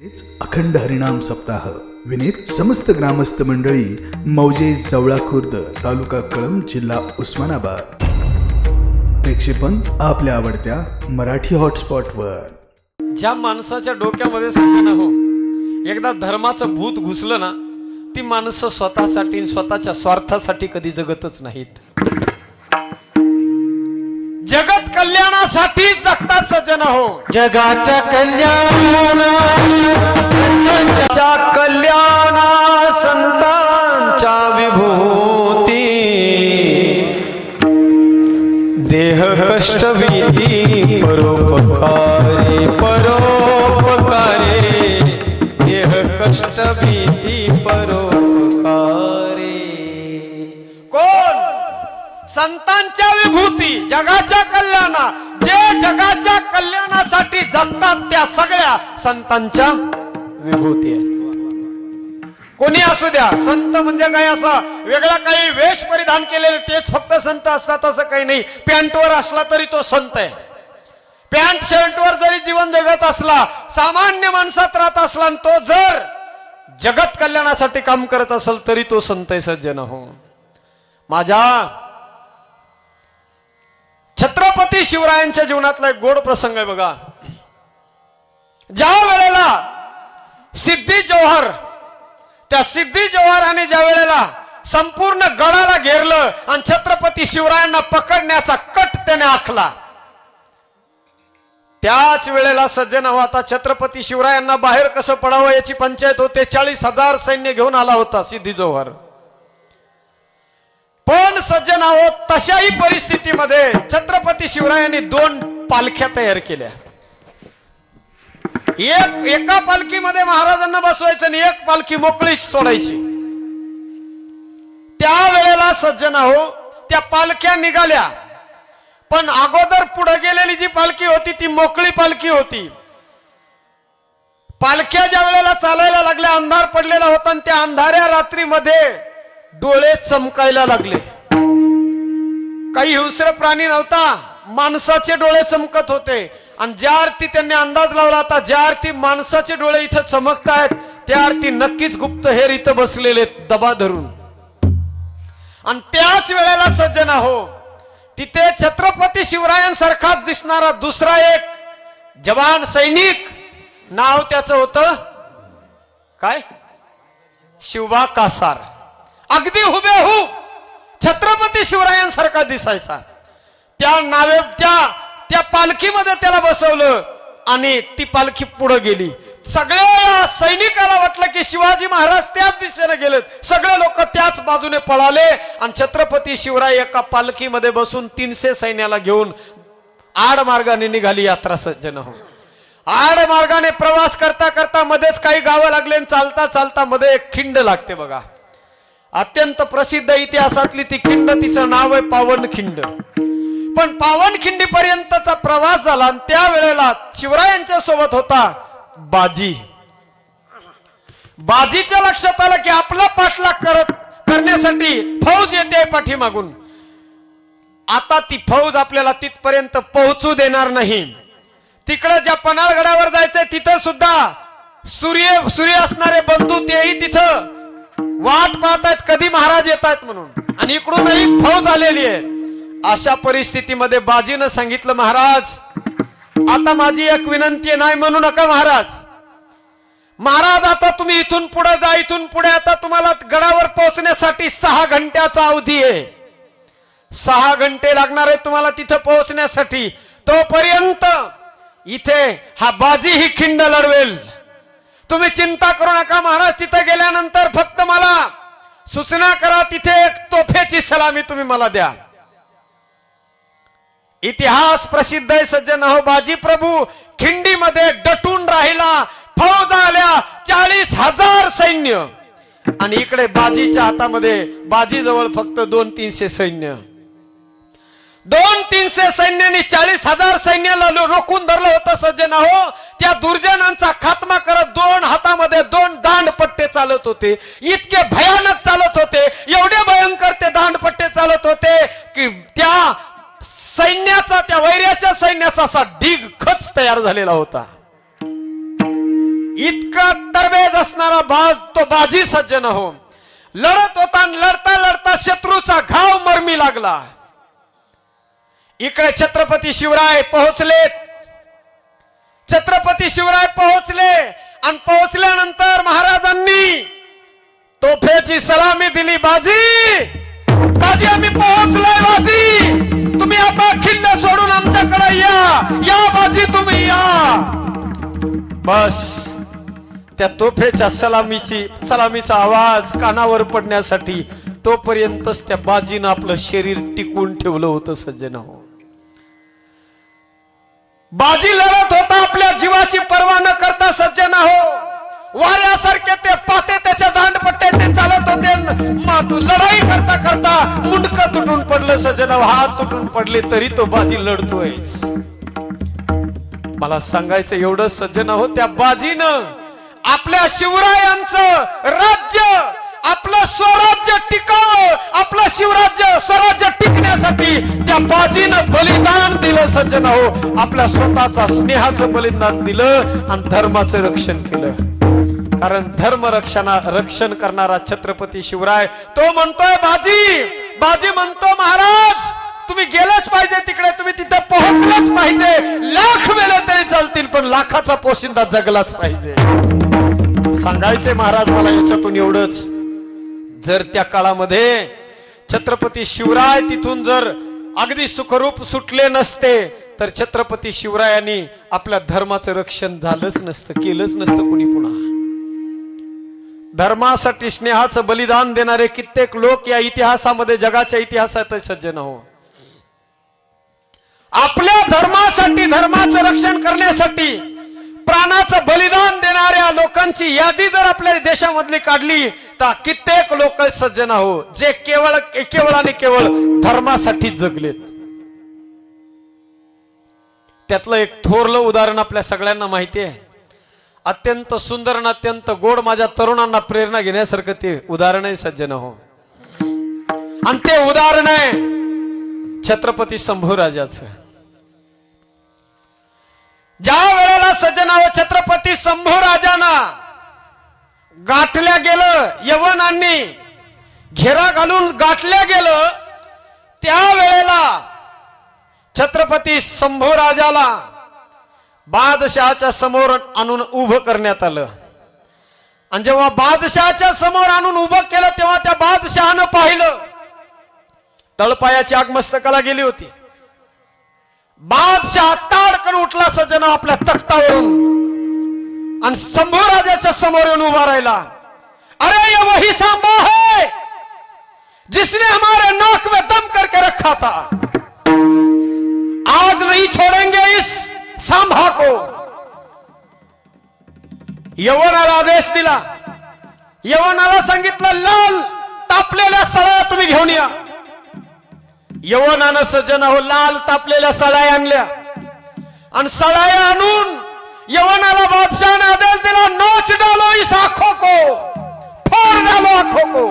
हेच अखंड हरिनाम सप्ताह. विनीत समस्त ग्रामस्थ मंडळी मौजे जवळा खुर्द तालुका कळंब जिल्हा उस्मानाबाद. प्रक्षेपण आपल्या आवडत्या मराठी हॉटस्पॉटवर. ज्या माणसाच्या डोक्यामध्ये सगळं हो एकदा धर्माचं भूत घुसलं ना ती माणसं स्वतःसाठी आणि स्वतःच्या स्वार्थासाठी कधी जगतच नाहीत. जगत कल्याणासाठी जगतात सज्जन हो जगाच्या कल्याण कष्ट भीती परोपकारे. कोण? संतांच्या विभूती जगाच्या कल्याणा. जे जगाच्या कल्याणासाठी जगतात त्या सगळ्या संतांच्या विभूती आहेत. कोणी असू द्या संत म्हणजे काय असा वेगळा काही वेश परिधान केलेले तेच फक्त संत असतात असं काही नाही. पॅन्टवर असला तरी तो संत आहे. पॅन्ट शर्टवर जरी जीवन जगत असला सामान्य माणसात राहत असला आणि तो जर जगत कल्याणासाठी काम करत असेल तरी तो संत सज्जन हो. माझ्या छत्रपती शिवरायांच्या जीवनातला एक गोड प्रसंग आहे बघा. ज्या वेळेला सिद्धी जौहर त्या सिद्धी जौहराने ज्या वेळेला संपूर्ण गडाला घेरलं आणि छत्रपती शिवरायांना पकडण्याचा कट त्याने आखला त्याच वेळेला सज्जन आता छत्रपती शिवरायांना बाहेर कसं पडावं याची पंचायत होते. चाळीस हजार सैन्य घेऊन आला होता सिद्धी जोहर पण सज्जन आहो तशाही परिस्थितीमध्ये छत्रपती शिवरायांनी दोन पालख्या तयार केल्या. एक एका पालखीमध्ये महाराजांना बसवायचं आणि एक पालखी मोकळी सोडायची. त्या वेळेला सज्जन आहो त्या पालख्या निघाल्या. पण अगोदर पुढे गेलेली जी पालखी होती ती मोकळी पालखी होती. पालख्या ज्या वेळेला चालायला लागल्या अंधार पडलेला होता आणि त्या अंधाऱ्या रात्रीमध्ये डोळे चमकायला लागले. काही हिंस्र प्राणी नव्हता माणसाचे डोळे चमकत होते. आणि ज्या अर्थी त्यांनी अंदाज लावला होता ज्या अर्थी माणसाचे डोळे इथं चमकतायत त्या अर्थी नक्कीच गुप्तहेर इथं बसलेले दबा धरून. आणि त्याच वेळेला सज्जन हो तिथे छत्रपती शिवरायांसारखाच दिसणारा दुसरा एक जवान सैनिक. नाव त्याचं होतं काय? शिवबा कासार. अगदी हुबेहू छत्रपती शिवरायांसारखा दिसायचा. त्या नावे त्या त्या पालखीमध्ये त्याला बसवलं. आणि ती पालखी पुढे गेली. सगळ्या सैनिकाला वाटलं की शिवाजी महाराज त्याच दिशेने गेलेत. सगळे लोक त्याच बाजूने पळाले आणि छत्रपती शिवराय एका पालखीमध्ये बसून तीनशे सैन्याला घेऊन आड मार्गाने निघाली यात्रा सज्जन हो आड मार्गाने प्रवास करता करता मध्येच काही गावं लागले चालता चालता मध्ये एक खिंड लागते बघा. अत्यंत प्रसिद्ध इतिहासातली ती खिंड तिचं नाव आहे पावनखिंड पण पावनखिंडी पर्यंतचा प्रवास झाला आणि त्यावेळेला शिवरायांच्या सोबत होता बाजी. बाजीच्या लक्षात आलं की आपला पाठलाग करत करण्यासाठी फौज येते पाठीमागून. आता ती फौज आपल्याला तिथपर्यंत पोहोचू देणार नाही. तिकडे ज्या पन्हाळगडावर जायचंय तिथं सुद्धा सूर्य सूर्य असणारे बंधू तेही तिथं. वाट पाहतायत कधी महाराज येत आहेत म्हणून. आणि इकडूनही फौज आलेली आहे. अशा परिस्थितीमध्ये बाजीनं सांगितलं महाराज आता माझी एक विनंती नाही म्हणू नका महाराज. महाराज आता तुम्ही इथून पुढे जा इथून पुढे आता तुम्हाला गडावर पोहोचण्यासाठी सहा घंट्याचा अवधी आहे. सहा घंटे लागणार आहे तुम्हाला तिथं पोहोचण्यासाठी. तोपर्यंत इथे हा बाजी ही खिंड लढवेल. तुम्ही चिंता करू नका महाराज तिथे गेल्यानंतर फक्त मला सूचना करा तिथे एक तोफेची सलामी तुम्ही मला द्या इतिहास प्रसिद्ध आहे सज्जन हो बाजी प्रभू. खिंडीमध्ये डटून राहिला फौज आल्या चाळीस हजार सैन्य. आणि इकडे बाजीच्या हातामध्ये बाजीजवळ फक्त दोन तीनशे सैन्य. दोन तीनशे सैन्यांनी चाळीस हजार सैन्याला रोखून धरलं होतं सज्जन हो त्या दुर्जनांचा खात्मा करत दोन हातामध्ये दोन दांडपट्टे चालत होते. इतके भयानक चालत होते. एवढे भयंकर ते दांडपट्टे चालत होते की त्या सैन्याचा त्या वैर्याच्या सैन्याचा असा ढीग खच तयार झालेला होता. इतका तरबेज असणारा बाज तो बाजी सज्जन हो लढत होता लढता लढता शत्रूचा घाव मरमी लागला. इकडे छत्रपती शिवराय पोहोचले. छत्रपती शिवराय पोहोचले आणि पोहोचल्यानंतर महाराजांनी तोफेची सलामी दिली बाजी! बाजी आम्ही पोहोचलोय बस. त्या तोफेच्या सलामीची सलामीचा आवाज कानावर पडण्यासाठी तोपर्यंतच त्या बाजीनं आपलं शरीर टिकून ठेवलं होतं सज्जन हो. बाजी लढत होता आपल्या जीवाची पर्वा न करता सज्जन हो. वाऱ्यासारखे ते पाते त्याच्या दांडपट्टे ते चालत होते. मातू लढाई करता करता मुंडक तुटून पडलं सज्जन हो. हात तुटून पडले तरी तो बाजी लढतोय मला सांगायचं एवढं सज्जन हो त्या बाजीनं आपल्या शिवरायांचं राज्य आपलं स्वराज्य टिकावं आपलं शिवराज्य स्वराज्य टिकण्यासाठी त्या बाजीनं बलिदान दिलं सज्जन हो. आपल्या स्वतःचा स्नेहाचं बलिदान दिलं आणि धर्माचं रक्षण केलं. कारण धर्म रक्षणा रक्षण करणारा छत्रपती शिवराय तो म्हणतोय बाजी बाजी म्हणतो महाराज तुम्ही गेलंच पाहिजे तिकडे तुम्ही तिथे पोहोचलंच पाहिजे. लाख वेळा तरी चालतील पण लाखाचा पोशिंदा जगलाच पाहिजे. सांगायचे महाराज मला याच्यातून एवढंच. जर त्या काळामध्ये छत्रपती शिवराय तिथून जर अगदी सुखरूप सुटले नसते तर छत्रपती शिवरायांनी आपल्या धर्माचं रक्षण झालंच नसतं केलंच नसतं कुणी पुन्हा. धर्मासाठी स्नेहाचं बलिदान देणारे कित्येक लोक या इतिहासामध्ये जगाच्या इतिहासात सज्जन हो आपल्या धर्मासाठी धर्माचं रक्षण करण्यासाठी प्राणाचं बलिदान देणाऱ्या लोकांची यादी जर आपल्या देशामधली काढली तर कित्येक लोक सज्जन हो जे केवळ केवळ आणि केवळ धर्मासाठी जगलेत. त्यातलं एक थोरलं उदाहरण आपल्या सगळ्यांना माहिती आहे. अत्यंत सुंदर आणि अत्यंत गोड माझ्या तरुणांना प्रेरणा घेण्यासारखं ते उदाहरण आहे सज्जन हो आणि ते उदाहरण आहे छत्रपती शंभूराजाचं. ज्या वेळेला सज्जनाव छत्रपती शंभूराजांना गाठल्या गेलं यवनांनी घेरा घालून गाठल्या गेलं त्यावेळेला छत्रपती छत्रपती शंभूराजाला बादशहाच्या समोर आणून उभं करण्यात आलं. आणि जेव्हा बादशहाच्या समोर आणून उभं केलं तेव्हा त्या बादशहानं पाहिलं तळपायाची आगमस्तकाला गेली होती. बादशाह ताडकन उठला सज्जन आपल्या तख्तावरून. आणि शंभूराजाच्या समोर येऊन उभा राहिला. अरे ये वही सांबा है जिसने हमारे नाक में दम करके रखा था। आज नहीं छोड़ेंगे इस सांभा को। यवनाला आदेश दिला. यवनाला सांगितलं लाल तापलेल्या सळ्या तुम्ही घेऊन या. यवनानं सज्जन हो लाल तापलेल्या सळाया आणल्या. आणि सळाया आणून यवनाला बादशाह आदेश दिला नोच डालो इस आखो को फोड़ डालो आखो को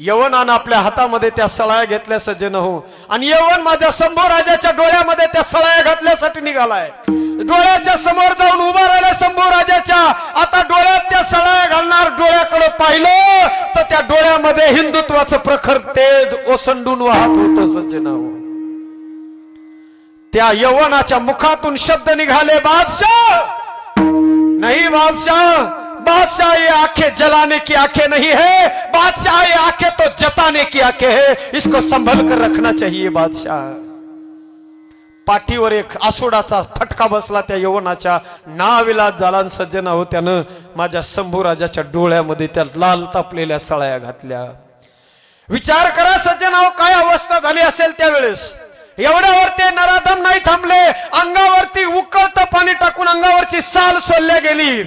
यवनानं आपल्या हातामध्ये त्या सळाया घेतल्या सज्जन हो आणि यवन माझ्या शंभू राजाच्या डोळ्यामध्ये त्या सळाया घातल्यासाठी निघालाय. डोळ्याच्या समोर जाऊन उभा राहिला शंभू राजाच्या आता डोळ्यात त्या सळाया घालणार डोळ्याकडे पाहिलं त्या डोळ्यामध्ये हिंदुत्वाचं प्रखर तेज ओसंडून वाहत होत सज्जना त्या यवनाच्या मुखातून शब्द निघाले बादशाह! नहीं बादशाह! बादशाह ये आंखें जलाने की आंखें नहीं है। बादशाह ये आंखें तो जताने की आंखें है। इसको संभल कर रखना चाहिए बादशाह. पाठीवर एक आसुडाचा धक्का बसला त्या यवनाच्या. नाविला झाला सज्जना हो त्यानं माझ्या शंभूराजाच्या डोळ्यामध्ये त्या लाल तापलेल्या सळाया घातल्या. विचार करा सज्जना हो काय अवस्था झाली असेल त्यावेळेस? एवढ्यावर ते नराधम नाही थांबले. अंगावरती उकळतं पाणी टाकून अंगावरची साल सोलल्या गेली.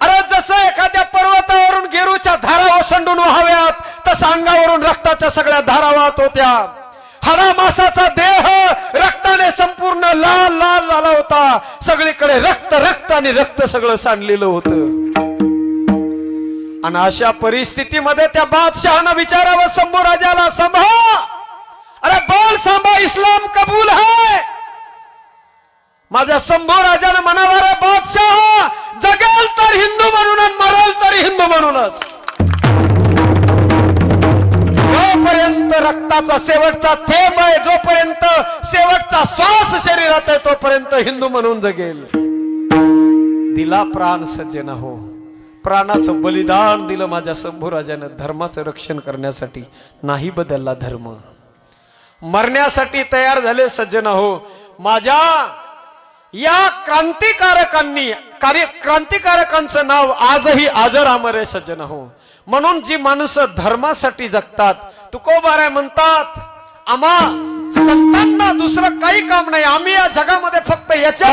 अरे जसं एखाद्या पर्वतावरून गेरूच्या धारा ओसंडून व्हाव्यात तसं अंगावरून रक्ताच्या सगळ्या धारा वाहत होत्या. हाडा मासाचा देह रक्ताने संपूर्ण लाल लाल झाला होता. सगळीकडे रक्त रक्त आणि रक्त सगळं सांडलेलं होतं. आणि अशा परिस्थितीमध्ये त्या बादशहानं विचारावं शंभू राजाला संभा अरे बोल सांभा इस्लाम कबूल है माझ्या शंभू राजानं म्हणावा रे बादशाह जगेल तर हिंदू म्हणून मरेल तर हिंदू म्हणूनच. जोपर्यंत रक्ताचा शेवटचा थेंब आहे जोपर्यंत शेवटचा श्वास शरीरात आहे तोपर्यंत हिंदू म्हणून जगेल. दिला प्राण सज्जन हो. प्राणाचं बलिदान दिलं माझ्या शंभूराजानं धर्माचं रक्षण करण्यासाठी. नाही बदलला धर्म. मरण्यासाठी तयार झाले सज्जन हो. माझ्या या क्रांतिकारकांनी कार्य क्रांतिकारकांचं नाव आजही आजर अमर आहे सज्जन हो. म्हणून जी माणसं धर्मासाठी जगतात तुकोबाराय म्हणतात आम्हा संतांना दुसरं काही काम नाही आम्ही या जगामध्ये फक्त याच्या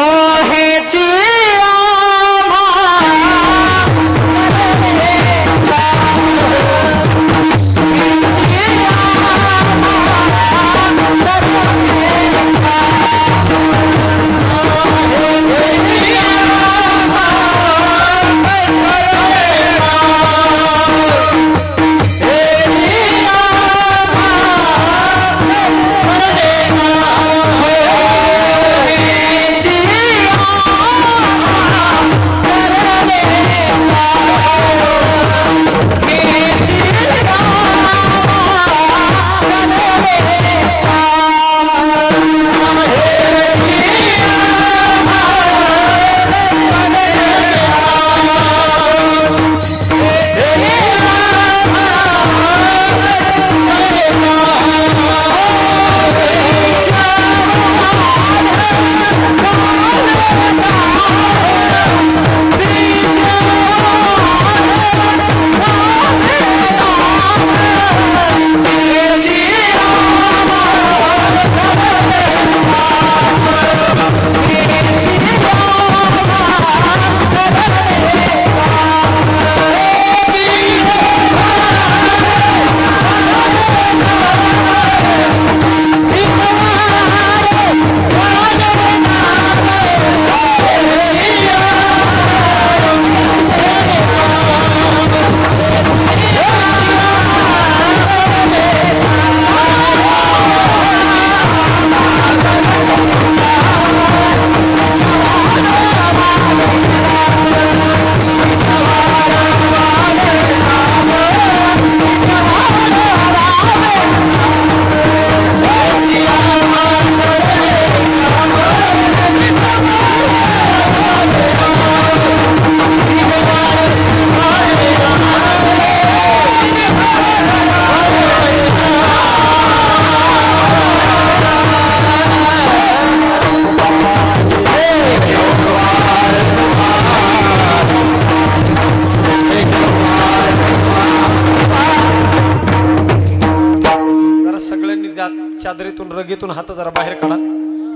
चादरीतून हात जरा बाहेर काढा.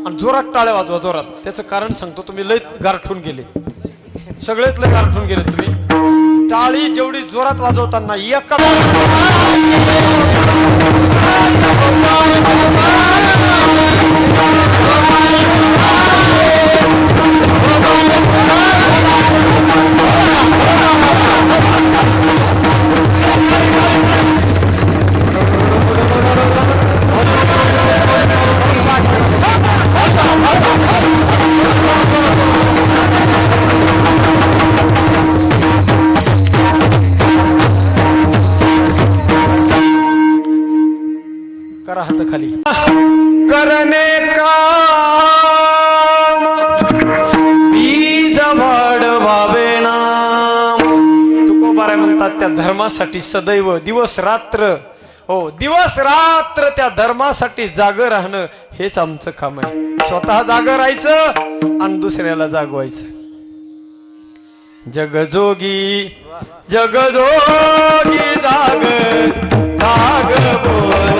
आणि जोरात टाळ्या वाजवा जोरात. त्याचं कारण सांगतो तुम्ही लय गारठून गेले. सगळेच लय गारठून गेले तुम्ही. टाळी जेवढी जोरात वाजवताना एका धर्मासाठी सदैव दिवस रात्र. हो दिवस रात्र त्या धर्मासाठी जाग राहणं हेच आमचं काम आहे. स्वतः जाग राहायचं आणि दुसऱ्याला जागवायचं. जगजोगी जगजोगी जाग जाग बोल